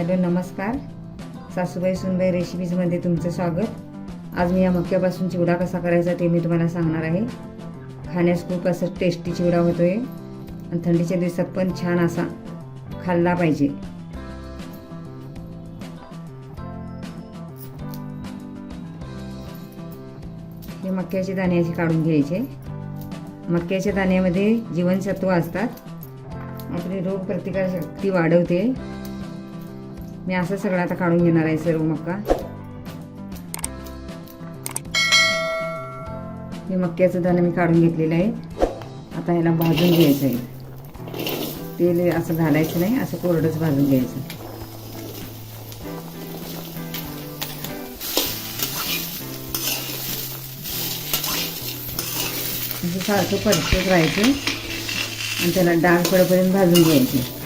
Hello नमस्कार. सासूबाई सुनबाई रेसिपीजमध्ये तुमचं स्वागत. आज मी या मक्यापासून चिवडा कसा करायचा ते मी तुम्हाला सांगणार आहे. खाण्यास खूप असं टेस्टी चिवडा होतो आहे आणि थंडीच्या दिवसात पण छान असा खाल्ला पाहिजे. हे मक्याचे दाणे असे काढून घ्यायचे. मक्याच्या दाण्यामध्ये जीवनसत्व असतात. आपली रोग प्रतिकारशक्ती वाढवते. मी असं सगळं आता काढून घेणार आहे सर्व मक्का. हे मक्याचं दाणं मी काढून घेतलेलं आहे. आता ह्याला भाजून घ्यायचं आहे. तेल असं घालायचं नाही असं कोरडंच भाजून घ्यायचं. असं सारखं परतत राहायचं. आणि त्याला डाग पडेपर्यंत भाजून घ्यायचे.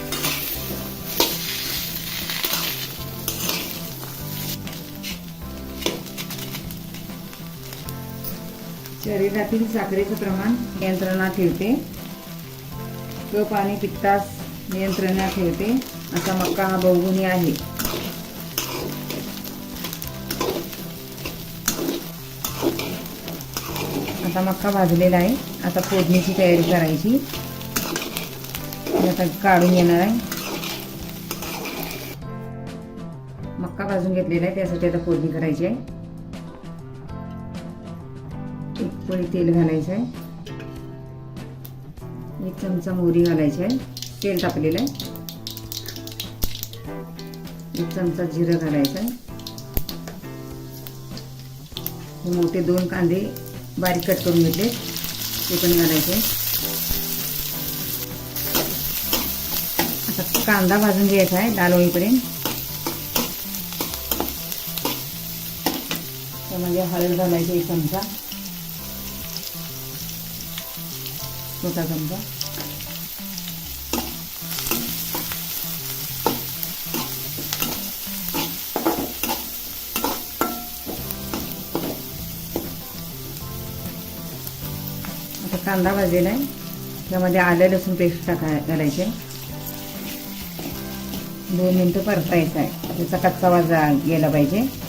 शरीरातील साखरेचं प्रमाण नियंत्रणात ठेवते. कप आणि पित्तास नियंत्रणात ठेवते. असा मक्का हा बहुगुणी आहे. आता मक्का भाजलेला आहे. आता फोडणीची तयारी करायची. आता काढून येणार आहे. मक्का भाजून घेतलेला आहे. त्यासाठी आता फोडणी करायची आहे. एक पळी तेल घालायचं आहे एक चमचा मोहरी घालायची आहे तेल टाकलेलं आहे. एक चमचा जिरं घालायचं आहे हे मोठे दोन कांदे बारीक कट करून घेतले. ते पण घालायचे आता कांदा भाजून घ्यायचा आहे लाल होईपर्यंत. त्यामध्ये हळद घालायची एक चमचा. छोटा चमचा आता कांदा भाजलेला आहे. त्यामध्ये आलं लसूण पेस्ट टाका घालायचे. दोन मिनटं परतायचं आहे. त्याचा कच्चा वाजा गेला पाहिजे.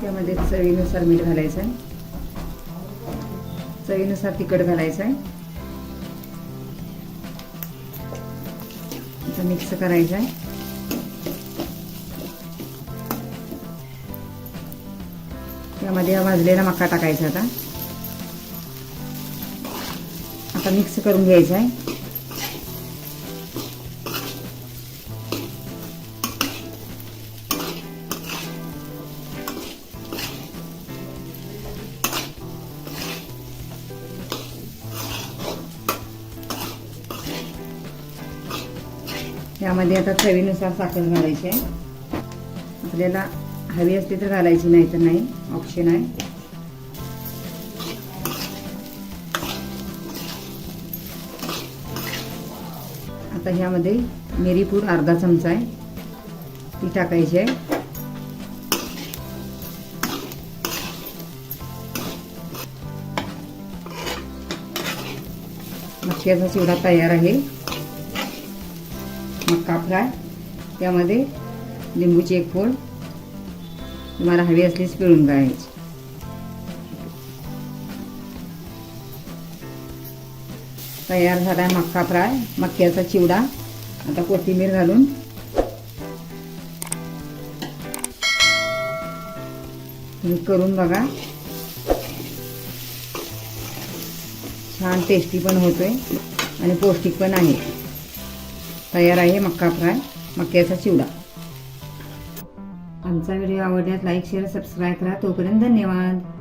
त्यामध्ये चवीनुसार मीठ घालायचं आहे. चवीनुसार तिखट घालायचं आहे. आता मिक्स करायचं आहे. त्यामध्ये हा भाजलेला मका टाकायचा आता. आता मिक्स करून घ्यायचा आहे. यामध्ये आता चवीनुसार साखर घालायची आहे. आपल्याला हवी असली तर घालायची नाही तर नाही. ऑप्शन आहे. आता ह्यामध्ये मिरीपूड अर्धा चमचा आहे. ती टाकायची आहे. मक्याचा चिवडा तयार आहे. मक्का फ्राय त्यामध्ये लिंबूची एक फोड तुम्हाला हवी असलीच पिळून काढायची तयार झाला आहे मक्का फ्राय मक्याचा चिवडा आता कोथिंबीर घालून. तुम्ही करून बघा. छान टेस्टी पण होतोय आणि पौष्टिक पण आहे. तयार आहे मक्का फ्राय. मक्याचा चिवडा. आमचा व्हिडिओ आवडल्यास लाईक शेअर सबस्क्राईब करा. तोपर्यंत धन्यवाद.